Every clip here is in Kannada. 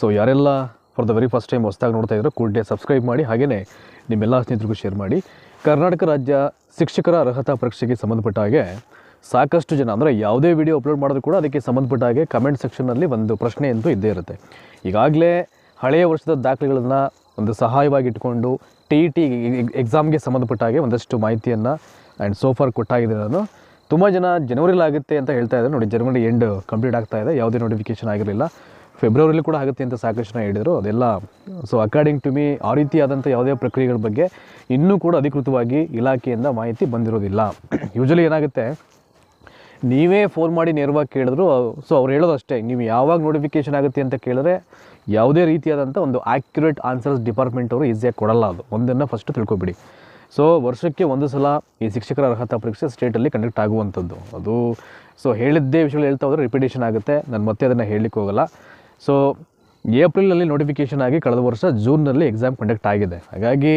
ಸೊ ಯಾರೆಲ್ಲ for the very first time ಹೊಸದಾಗಿ ನೋಡ್ತಾ ಇದ್ರು ಕೂಡಲೇ ಸಬ್ಸ್ಕ್ರೈಬ್ ಮಾಡಿ ಹಾಗೆಯೇ ನಿಮ್ಮೆಲ್ಲ ಸ್ನೇಹಿತರಿಗೂ ಶೇರ್ ಮಾಡಿ. ಕರ್ನಾಟಕ ರಾಜ್ಯ ಶಿಕ್ಷಕರ ಅರ್ಹತಾ ಪರೀಕ್ಷೆಗೆ ಸಂಬಂಧಪಟ್ಟ ಹಾಗೆ ಸಾಕಷ್ಟು ಜನ ಅಂದರೆ ಯಾವುದೇ ವಿಡಿಯೋ ಅಪ್ಲೋಡ್ ಮಾಡಿದ್ರು ಕೂಡ ಅದಕ್ಕೆ ಸಂಬಂಧಪಟ್ಟ ಹಾಗೆ ಕಮೆಂಟ್ ಸೆಕ್ಷನ್ನಲ್ಲಿ ಒಂದು ಪ್ರಶ್ನೆ ಅಂತೂ ಇದ್ದೇ ಇರುತ್ತೆ. ಈಗಾಗಲೇ ಹಳೆಯ ವರ್ಷದ ದಾಖಲೆಗಳನ್ನು ಒಂದು ಸಹಾಯವಾಗಿ ಇಟ್ಕೊಂಡು ಟಿ ಇ ಟಿ ಎಕ್ಸಾಮ್ಗೆ ಸಂಬಂಧಪಟ್ಟ ಹಾಗೆ ಒಂದಷ್ಟು ಮಾಹಿತಿಯನ್ನು ಆ್ಯಂಡ್ ಸೋಫಾರ್ ಕೊಟ್ಟಾಗಿದೆ ನಾನು. ತುಂಬ ಜನ ಜನವರಿಲಾಗುತ್ತೆ ಅಂತ ಹೇಳ್ತಾ ಇದ್ದಾರೆ. ನೋಡಿ ಜನವರಿ ಎಂಡ್ ಕಂಪ್ಲೀಟ್ ಆಗ್ತಾ ಇದೆ. ಯಾವುದೇ ನೋಟಿಫಿಕೇಶನ್ ಆಗಿರಲಿಲ್ಲ. ಫೆಬ್ರವರಿಲಿ ಕೂಡ ಆಗುತ್ತೆ ಅಂತ ಸಾಕಷ್ಟು ಜನ ಹೇಳಿದರು. ಅದೆಲ್ಲ ಸೊ ಅಕಾರ್ಡಿಂಗ್ ಟು ಮೀ ಆ ರೀತಿಯಾದಂಥ ಯಾವುದೇ ಪ್ರಕ್ರಿಯೆಗಳ ಬಗ್ಗೆ ಇನ್ನೂ ಕೂಡ ಅಧಿಕೃತವಾಗಿ ಇಲಾಖೆಯಿಂದ ಮಾಹಿತಿ ಬಂದಿರೋದಿಲ್ಲ. ಯೂಶಲಿ ಏನಾಗುತ್ತೆ, ನೀವೇ ಫೋನ್ ಮಾಡಿ ನೇರವಾಗಿ ಕೇಳಿದ್ರು ಸೊ ಅವ್ರು ಹೇಳೋದು ಅಷ್ಟೇ, ನೀವು ಯಾವಾಗ ನೋಟಿಫಿಕೇಶನ್ ಆಗುತ್ತೆ ಅಂತ ಕೇಳಿದ್ರೆ ಯಾವುದೇ ರೀತಿಯಾದಂಥ ಒಂದು ಆ್ಯಕ್ಯುರೇಟ್ ಆನ್ಸರ್ಸ್ ಡಿಪಾರ್ಟ್ಮೆಂಟ್ ಅವರು ಈಸಿಯಾಗಿ ಕೊಡಲ್ಲ ಅದು. ಒಂದನ್ನು ಫಸ್ಟ್ ತಿಳ್ಕೊಬಿಡಿ. ಸೊ ವರ್ಷಕ್ಕೆ ಒಂದು ಸಲ ಈ ಶಿಕ್ಷಕರ ಅರ್ಹತಾ ಪರೀಕ್ಷೆ ಸ್ಟೇಟಲ್ಲಿ ಕಂಡಕ್ಟ್ ಆಗುವಂಥದ್ದು. ಅದು ಸೊ ಹೇಳಿದ್ದೇ ವಿಷಯಗಳು ಹೇಳ್ತಾ ಹೋದರೆ ರಿಪಿಟೇಷನ್ ಆಗುತ್ತೆ. ನಾನು ಮತ್ತೆ ಅದನ್ನು ಹೇಳಲಿಕ್ಕೆ ಹೋಗಲ್ಲ. ಸೊ ಏಪ್ರಿಲಲ್ಲಿ ನೋಟಿಫಿಕೇಷನ್ ಆಗಿ ಕಳೆದ ವರ್ಷ ಜೂನ್ನಲ್ಲಿ ಎಕ್ಸಾಮ್ ಕಂಡಕ್ಟ್ ಆಗಿದೆ. ಹಾಗಾಗಿ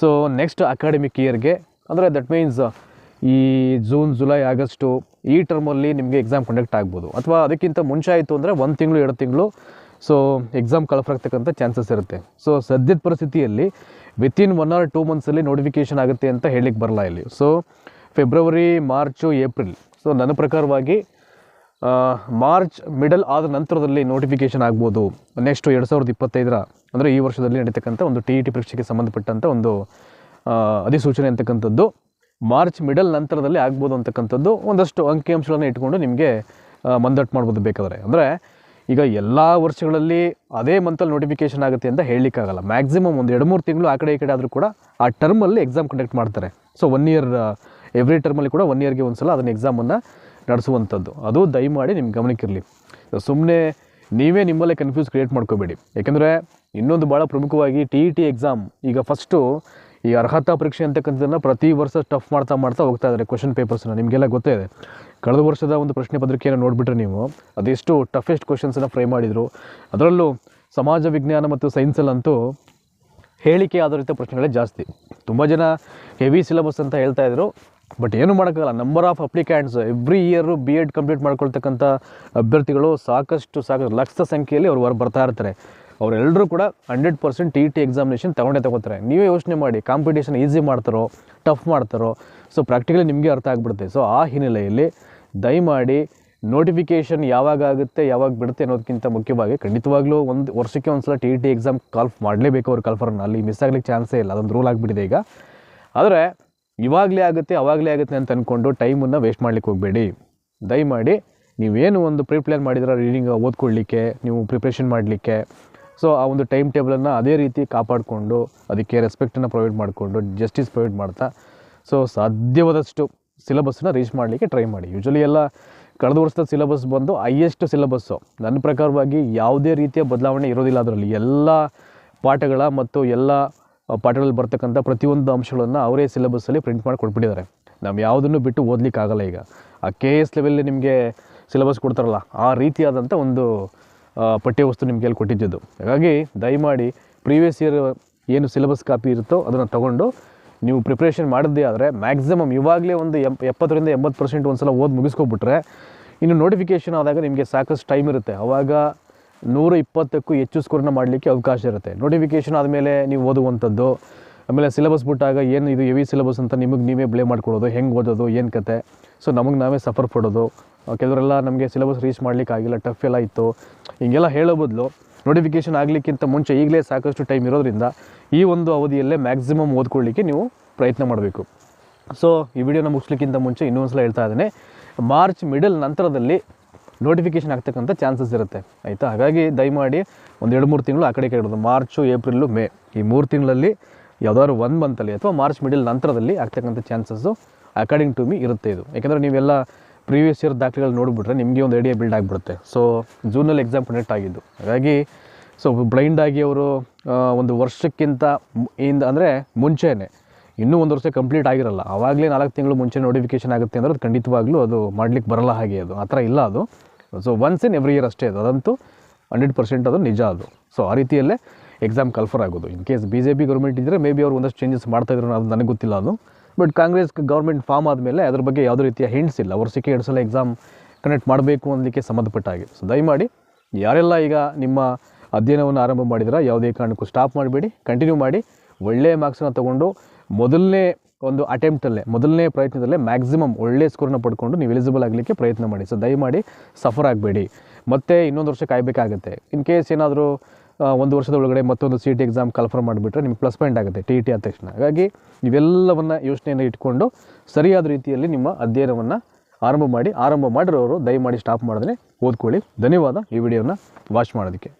ಸೊ ನೆಕ್ಸ್ಟ್ ಅಕಾಡೆಮಿಕ್ ಇಯರ್ಗೆ ಅಂದರೆ ದಟ್ ಮೀನ್ಸ್ ಈ ಜೂನ್ ಜುಲೈ ಆಗಸ್ಟು ಈ ಟರ್ಮಲ್ಲಿ ನಿಮಗೆ ಎಕ್ಸಾಮ್ ಕಂಡಕ್ಟ್ ಆಗ್ಬೋದು. ಅಥವಾ ಅದಕ್ಕಿಂತ ಮುಂಚೆ ಆಯಿತು ಅಂದರೆ ಒಂದು ತಿಂಗಳು, ಎರಡು ತಿಂಗಳು ಸೊ ಎಕ್ಸಾಮ್ ಕಳಫರಾಗ್ತಕ್ಕಂಥ ಚಾನ್ಸಸ್ ಇರುತ್ತೆ. ಸೊ ಸದ್ಯದ ಪರಿಸ್ಥಿತಿಯಲ್ಲಿ ವಿತಿನ್ ಒನ್ ಆರ್ ಟೂ ಮಂತ್ಸಲ್ಲಿ ನೋಟಿಫಿಕೇಷನ್ ಆಗುತ್ತೆ ಅಂತ ಹೇಳಲಿಕ್ಕೆ ಬರಲ್ಲ ಇಲ್ಲಿ. So February March April so ನನ್ನ ಪ್ರಕಾರವಾಗಿ ಮಾರ್ಚ್ ಮಿಡಲ್ ಆದ ನಂತರದಲ್ಲಿ ನೋಟಿಫಿಕೇಷನ್ ಆಗ್ಬೋದು. ನೆಕ್ಸ್ಟ್ ಎರಡು ಸಾವಿರದ ಇಪ್ಪತ್ತೈದರ, ಅಂದರೆ ಈ ವರ್ಷದಲ್ಲಿ ನಡೀತಕ್ಕಂಥ ಒಂದು ಟಿ ಇ ಟಿ ಪರೀಕ್ಷೆಗೆ ಸಂಬಂಧಪಟ್ಟಂಥ ಒಂದು ಅಧಿಸೂಚನೆ ಅಂತಕ್ಕಂಥದ್ದು. ಮಾರ್ಚ್ ಮಿಡಲ್ ನಂತರದಲ್ಲಿ ಆಗ್ಬೋದು ಅಂತಕ್ಕಂಥದ್ದು. ಒಂದಷ್ಟು ಅಂಕಿಅಂಶಗಳನ್ನು ಇಟ್ಕೊಂಡು ನಿಮಗೆ ಮಂದಟ್ಟು ಮಾಡ್ಬೋದು ಬೇಕಾದರೆ. ಅಂದರೆ ಈಗ ಎಲ್ಲ ವರ್ಷಗಳಲ್ಲಿ ಅದೇ ಮಂತಲ್ಲಿ ನೋಟಿಫಿಕೇಷನ್ ಆಗುತ್ತೆ ಅಂತ ಹೇಳಲಿಕ್ಕಾಗಲ್ಲ. ಮ್ಯಾಕ್ಸಿಮಮ್ ಒಂದು ಎರಡು ಮೂರು ತಿಂಗಳು ಆ ಕಡೆ ಈ ಕಡೆ ಆದರೂ ಕೂಡ ಆ ಟರ್ಮಲ್ಲಿ ಎಕ್ಸಾಮ್ ಕಂಡಕ್ಟ್ ಮಾಡ್ತಾರೆ. ಸೊ ಒನ್ ಇಯರ್ ಎವ್ರಿ ಟರ್ಮಲ್ಲಿ ಕೂಡ ಒನ್ ಇಯರ್ಗೆ ಒಂದು ಸಲ ಅದನ್ನು ಎಕ್ಸಾಮನ್ನು ನಡೆಸುವಂಥದ್ದು. ಅದು ದಯಮಾಡಿ ನಿಮ್ಮ ಗಮನಕ್ಕಿರಲಿ. ಸುಮ್ಮನೆ ನೀವೇ ನಿಮ್ಮಲ್ಲೇ ಕನ್ಫ್ಯೂಸ್ ಕ್ರಿಯೇಟ್ ಮಾಡ್ಕೋಬೇಡಿ. ಯಾಕೆಂದರೆ ಇನ್ನೊಂದು ಭಾಳ ಪ್ರಮುಖವಾಗಿ ಟಿ ಇ ಟಿ ಎಕ್ಸಾಮ್ ಈಗ ಫಸ್ಟು ಈ ಅರ್ಹತಾ ಪರೀಕ್ಷೆ ಅಂತಕ್ಕಂಥದ್ದನ್ನು ಪ್ರತಿ ವರ್ಷ ಟಫ್ ಮಾಡ್ತಾ ಮಾಡ್ತಾ ಹೋಗ್ತಾ ಇದ್ದಾರೆ ಕ್ವಶನ್ ಪೇಪರ್ಸ್ನ ನಿಮಗೆಲ್ಲ ಗೊತ್ತೇ ಇದೆ. ಕಳೆದ ವರ್ಷದ ಒಂದು ಪ್ರಶ್ನೆ ಪತ್ರಿಕೆಯನ್ನು ನೋಡಿಬಿಟ್ರೆ ನೀವು, ಅದೆಷ್ಟು ಟಫೆಸ್ಟ್ ಕ್ವಶನ್ಸನ್ನು ಫ್ರೈ ಮಾಡಿದರು. ಅದರಲ್ಲೂ ಸಮಾಜ ವಿಜ್ಞಾನ ಮತ್ತು ಸೈನ್ಸಲ್ಲಂತೂ ಹೇಳಿಕೆ ಆಧಾರಿತ ಪ್ರಶ್ನೆಗಳೇ ಜಾಸ್ತಿ. ತುಂಬ ಜನ ಹೆವಿ ಸಿಲೆಬಸ್ ಅಂತ ಹೇಳ್ತಾ ಇದ್ರು. ಬಟ್ ಏನು ಮಾಡೋಕ್ಕಾಗಲ್ಲ. Number of applicants every year B Ed complete ಮಾಡ್ಕೊಳ್ತಕ್ಕಂಥ ಅಭ್ಯರ್ಥಿಗಳು ಸಾಕಷ್ಟು ಸಾಕಷ್ಟು ಲಕ್ಷ ಸಂಖ್ಯೆಯಲ್ಲಿ ಅವ್ರು ಹೊರ ಬರ್ತಾ ಇರ್ತಾರೆ. ಅವರೆಲ್ಲರೂ ಕೂಡ hundred percent T T examination ತೊಗೊಂಡೇ ತಗೋತಾರೆ. ನೀವೇ ಯೋಚನೆ ಮಾಡಿ ಕಾಂಪಿಟೇಷನ್ ಈಸಿ ಮಾಡ್ತಾರೋ ಟಫ್ ಮಾಡ್ತಾರೋ ಸೊ ಪ್ರಾಕ್ಟಿಕಲಿ ನಿಮಗೆ ಅರ್ಥ ಆಗ್ಬಿಡುತ್ತೆ. ಸೊ ಆ ಹಿನ್ನೆಲೆಯಲ್ಲಿ ದಯಮಾಡಿ ನೋಟಿಫಿಕೇಷನ್ ಯಾವಾಗ ಆಗುತ್ತೆ, ಯಾವಾಗ ಬಿಡುತ್ತೆ ಅನ್ನೋದಕ್ಕಿಂತ ಮುಖ್ಯವಾಗಿ ಖಂಡಿತವಾಗ್ಲೂ ಒಂದು ವರ್ಷಕ್ಕೆ ಒಂದು ಸಲ ಟಿ ಇ ಟಿ ಎಕ್ಸಾಮ್ ಕಾಲ್ಫ್ ಮಾಡಲೇಬೇಕು ಅವ್ರು ಕಾಲ್ಫರ್ನ ಅಲ್ಲಿ ಮಿಸ್ ಆಗ್ಲಿಕ್ಕೆ ಚಾನ್ಸೇ ಇಲ್ಲ. ಅದೊಂದು ರೂಲ್ ಆಗಿಬಿಟ್ಟಿದೆ ಈಗ. ಆದರೆ ಇವಾಗಲೇ ಆಗುತ್ತೆ, ಅವಾಗಲೇ ಆಗುತ್ತೆ ಅಂತ ಅಂದ್ಕೊಂಡು ಟೈಮನ್ನು ವೇಸ್ಟ್ ಮಾಡ್ಲಿಕ್ಕೆ ಹೋಗಬೇಡಿ. ದಯಮಾಡಿ ನೀವೇನು ಒಂದು ಪ್ರೀ ಪ್ಲ್ಯಾನ್ ಮಾಡಿದ್ರೆ ರೀಡಿಂಗ್ ಓದ್ಕೊಳ್ಳಿಕ್ಕೆ, ನೀವು ಪ್ರಿಪ್ರೇಷನ್ ಮಾಡಲಿಕ್ಕೆ ಸೊ ಆ ಒಂದು ಟೈಮ್ ಟೇಬಲನ್ನು ಅದೇ ರೀತಿ ಕಾಪಾಡಿಕೊಂಡು, ಅದಕ್ಕೆ ರೆಸ್ಪೆಕ್ಟನ್ನು ಪ್ರೊವೈಡ್ ಮಾಡಿಕೊಂಡು ಜಸ್ಟಿಸ್ ಪ್ರೊವೈಡ್ ಮಾಡ್ತಾ ಸೊ ಸಾಧ್ಯವಾದಷ್ಟು ಸಿಲೆಬಸ್ನ ರೀಚ್ ಮಾಡಲಿಕ್ಕೆ ಟ್ರೈ ಮಾಡಿ. ಯೂಶಲಿ ಎಲ್ಲ ಕಳೆದ ವರ್ಷದ ಸಿಲೆಬಸ್ ಬಂದು ಹೈಯೆಸ್ಟ್ ಸಿಲೆಬಸ್ಸು ನನ್ನ ಪ್ರಕಾರವಾಗಿ ಯಾವುದೇ ರೀತಿಯ ಬದಲಾವಣೆ ಇರೋದಿಲ್ಲ ಅದರಲ್ಲಿ. ಎಲ್ಲ ಪಾಠಗಳ ಮತ್ತು ಎಲ್ಲ ಪಾಠಗಳಲ್ಲಿ ಬರ್ತಕ್ಕಂಥ ಪ್ರತಿಯೊಂದು ಅಂಶಗಳನ್ನು ಅವರೇ ಸಿಲೆಬಸ್ಸಲ್ಲಿ ಪ್ರಿಂಟ್ ಮಾಡಿ ಕೊಟ್ಬಿಟ್ಟಿದ್ದಾರೆ. ನಾವು ಯಾವುದನ್ನು ಬಿಟ್ಟು ಓದಲಿಕ್ಕಾಗಲ್ಲ ಈಗ. ಆ ಕೆ ಎಸ್ ಲೆವೆಲ್ಲಿ ನಿಮಗೆ ಸಿಲೆಬಸ್ ಕೊಡ್ತಾರಲ್ಲ, ಆ ರೀತಿಯಾದಂಥ ಒಂದು ಪಠ್ಯವಸ್ತು ನಿಮಗೆ ಅಲ್ಲಿ ಕೊಟ್ಟಿದ್ದು ಹಾಗಾಗಿ ದಯಮಾಡಿ ಪ್ರೀವಿಯಸ್ ಇಯರ್ ಏನು ಸಿಲೆಬಸ್ ಕಾಪಿ ಇರುತ್ತೋ ಅದನ್ನು ತೊಗೊಂಡು ನೀವು ಪ್ರಿಪ್ರೇಷನ್ ಮಾಡಿದ್ದೇ ಆದರೆ ಮ್ಯಾಕ್ಸಿಮಮ್ ಇವಾಗಲೇ ಒಂದು ಎಂ, ಎಪ್ಪತ್ತರಿಂದ ಎಂಬತ್ತು ಪರ್ಸೆಂಟ್ ಒಂದು ಸಲ ಓದಿ ಮುಗಿಸ್ಕೊಬಿಟ್ರೆ, ಇನ್ನು ನೋಟಿಫಿಕೇಷನ್ ಆದಾಗ ನಿಮಗೆ ಸಾಕಷ್ಟು ಟೈಮ್ ಇರುತ್ತೆ. ಆವಾಗ ನೂರ ಇಪ್ಪತ್ತಕ್ಕೂ ಹೆಚ್ಚು ಸ್ಕೋರ್ನ ಮಾಡಲಿಕ್ಕೆ ಅವಕಾಶ ಇರುತ್ತೆ. ನೋಟಿಫಿಕೇಷನ್ ಆದಮೇಲೆ ನೀವು ಓದುವಂಥದ್ದು, ಆಮೇಲೆ ಸಿಲೆಬಸ್ ಬಿಟ್ಟಾಗ ಏನು ಇದು ಹೆವಿ ಸಿಲೆಬಸ್ ಅಂತ ನಿಮಗೆ ನೀವೇ ಬ್ಲೇ ಮಾಡ್ಕೊಳ್ಳೋದು ಹೆಂಗೆ ಓದೋದು, ಏನು ಕತೆ? ಸೊ ನಮಗೆ ನಾವೇ ಸಫರ್ ಪಡೋದು. ಕೆಲವರೆಲ್ಲ ನಮಗೆ ಸಿಲೆಬಸ್ ರೀಚ್ ಮಾಡಲಿಕ್ಕೆ ಆಗಿಲ್ಲ ಟಫ್ ಎಲ್ಲ ಇತ್ತು. ಹಿಂಗೆಲ್ಲ ಹೇಳೋ ಬದಲು ನೋಟಿಫಿಕೇಷನ್ ಆಗಲಿಕ್ಕಿಂತ ಮುಂಚೆ ಈಗಲೇ ಸಾಕಷ್ಟು ಟೈಮ್ ಇರೋದ್ರಿಂದ ಈ ಒಂದು ಅವಧಿಯಲ್ಲೇ ಮ್ಯಾಕ್ಸಿಮಮ್ ಓದ್ಕೊಳ್ಳಿಕ್ಕೆ ನೀವು ಪ್ರಯತ್ನ ಮಾಡಬೇಕು. ಸೊ ಈ ವಿಡಿಯೋನ ಮುಗಿಸ್ಲಿಕ್ಕಿಂತ ಮುಂಚೆ ಇನ್ನೊಂದು ಸಲ ಹೇಳ್ತಾ ಇದ್ದೇನೆ ಮಾರ್ಚ್ ಮಿಡಲ್ ನಂತರದಲ್ಲಿ ನೋಟಿಫಿಕೇಷನ್ ಆಗ್ತಕ್ಕಂಥ ಚಾನ್ಸಸ್ ಇರುತ್ತೆ, ಆಯಿತಾ? ಹಾಗಾಗಿ ದಯಮಾಡಿ ಒಂದು ಎರಡು ಮೂರು ತಿಂಗಳು ಆ ಕಡೆ ಕಡೆ ಮಾರ್ಚು ಏಪ್ರಿಲು ಮೇ ಈ ಮೂರು ತಿಂಗಳಲ್ಲಿ ಯಾವ್ದಾದ್ರು ಒಂದು ಮಂತಲ್ಲಿ ಅಥವಾ ಮಾರ್ಚ್ ಮಿಡಿಲ್ ನಂತರದಲ್ಲಿ ಆಗ್ತಕ್ಕಂಥ ಚಾನ್ಸಸ್ಸು ಅಕಾರ್ಡಿಂಗ್ ಟು ಮಿ ಇರುತ್ತೆ ಇದು. ಯಾಕೆಂದರೆ ನೀವೆಲ್ಲ ಪ್ರೀವಿಯಸ್ ಇಯರ್ ದಾಖಲೆಗಳು ನೋಡಿಬಿಟ್ರೆ ನಿಮಗೆ ಒಂದು ಐಡಿಯಾ ಬಿಲ್ಡ್ ಆಗಿಬಿಡುತ್ತೆ. ಸೊ ಜೂನಲ್ಲಿ ಎಕ್ಸಾಮ್ ಕಂಡಕ್ಟ್ ಆಗಿದ್ದು. ಹಾಗಾಗಿ ಸೊ ಬ್ಲೈಂಡಾಗಿ ಅವರು ಒಂದು ವರ್ಷಕ್ಕಿಂತ ಇಂದ ಅಂದರೆ ಮುಂಚೆಯೇ ಇನ್ನೂ ಒಂದು ವರ್ಷ ಕಂಪ್ಲೀಟ್ ಆಗಿರಲ್ಲ. ಆವಾಗಲೇ ನಾಲ್ಕು ತಿಂಗಳು ಮುಂಚೆ ನೋಟಿಫಿಕೇಷನ್ ಆಗುತ್ತೆ ಅಂದರೆ ಅದು ಖಂಡಿತವಾಗ್ಲೂ ಅದು ಮಾಡಲಿಕ್ಕೆ ಬರಲ್ಲ ಹಾಗೆ ಅದು. ಆ ಥರ ಇಲ್ಲ ಅದು. So once in every year ಅಷ್ಟೇ ಅದು. ಅದಂತೂ ಹಂಡ್ರೆಡ್ ಪರ್ಸೆಂಟ್ ಅದು ನಿಜ ಅದು. ಸೊ ಆ ರೀತಿಯಲ್ಲೇ ಎಕ್ಸಾಮ್ ಕಲ್ಫರ್ ಆಗೋದು. In case B J P government ಇದ್ದರೆ ಮೇ ಬಿ ಅವ್ರು ಒಂದಷ್ಟು ಚೇಂಜಸ್ ಮಾಡ್ತಾಯಿದ್ರು ಅದು ನನಗೆ ಗೊತ್ತಿಲ್ಲ ಅದು. ಬಟ್ ಕಾಂಗ್ರೆಸ್ ಗೌರ್ಮೆಂಟ್ ಫಾರ್ಮ್ ಆದಮೇಲೆ ಅದ್ರ ಬಗ್ಗೆ ಯಾವುದೇ ರೀತಿಯ ಹಿಂಟ್ಸ್ ಇಲ್ಲ. ವರ್ಷಕ್ಕೆ ಎರಡು ಸಲ ಎಕ್ಸಾಮ್ ಕನೆಕ್ಟ್ ಮಾಡಬೇಕು ಅನ್ನೋದಕ್ಕೆ ಸಂಬಂಧಪಟ್ಟ ಹಾಗೆ. ಸೊ ದಯಮಾಡಿ ಯಾರೆಲ್ಲ ಈಗ ನಿಮ್ಮ ಅಧ್ಯಯನವನ್ನು ಆರಂಭ ಮಾಡಿದ್ರೆ, ಯಾವುದೇ ಕಾರಣಕ್ಕೂ ಸ್ಟಾಪ್ ಮಾಡಬೇಡಿ. ಕಂಟಿನ್ಯೂ ಮಾಡಿ ಒಳ್ಳೆಯ ಮಾರ್ಕ್ಸನ್ನು ತೊಗೊಂಡು ಮೊದಲನೇ ಒಂದು ಅಟೆಂಪ್ಟಲ್ಲೇ ಮೊದಲನೇ ಪ್ರಯತ್ನದಲ್ಲೇ ಮ್ಯಾಕ್ಸಿಮಮ್ ಒಳ್ಳೆಯ ಸ್ಕೋರ್ನ ಪಡ್ಕೊಂಡು ನೀವು ಎಲಿಜಿಬಲ್ ಆಗಲಿಕ್ಕೆ ಪ್ರಯತ್ನ ಮಾಡಿ. ಸೊ ದಯಮಾಡಿ ಸಫರ್ ಆಗಬೇಡಿ. ಮತ್ತೆ ಇನ್ನೊಂದು ವರ್ಷ ಕಾಯಬೇಕಾಗುತ್ತೆ. ಇನ್ ಕೇಸ್ ಏನಾದರೂ ಒಂದು ವರ್ಷದ ಒಳಗಡೆ ಮತ್ತೊಂದು ಸಿ ಟಿ ಎಕ್ಸಾಮ್ ಕನ್ಫರ್ಮ್ ಮಾಡಿಬಿಟ್ರೆ ನಿಮ್ಗೆ ಪ್ಲಸ್ ಪಾಯಿಂಟ್ ಆಗುತ್ತೆ ಟಿ ಟಿ ಆದ ತಕ್ಷಣ. ಹಾಗಾಗಿ ನೀವೆಲ್ಲವನ್ನು ಯೋಚನೆಯನ್ನು ಇಟ್ಕೊಂಡು ಸರಿಯಾದ ರೀತಿಯಲ್ಲಿ ನಿಮ್ಮ ಅಧ್ಯಯನವನ್ನು ಆರಂಭ ಮಾಡಿ, ಆರಂಭ ಮಾಡಿರೋರು ದಯಮಾಡಿ ಸ್ಟಾಪ್ ಮಾಡಿದ್ರೆ ಓದ್ಕೊಳ್ಳಿ. ಧನ್ಯವಾದ ಈ ವಿಡಿಯೋನ ವಾಚ್ ಮಾಡೋದಕ್ಕೆ.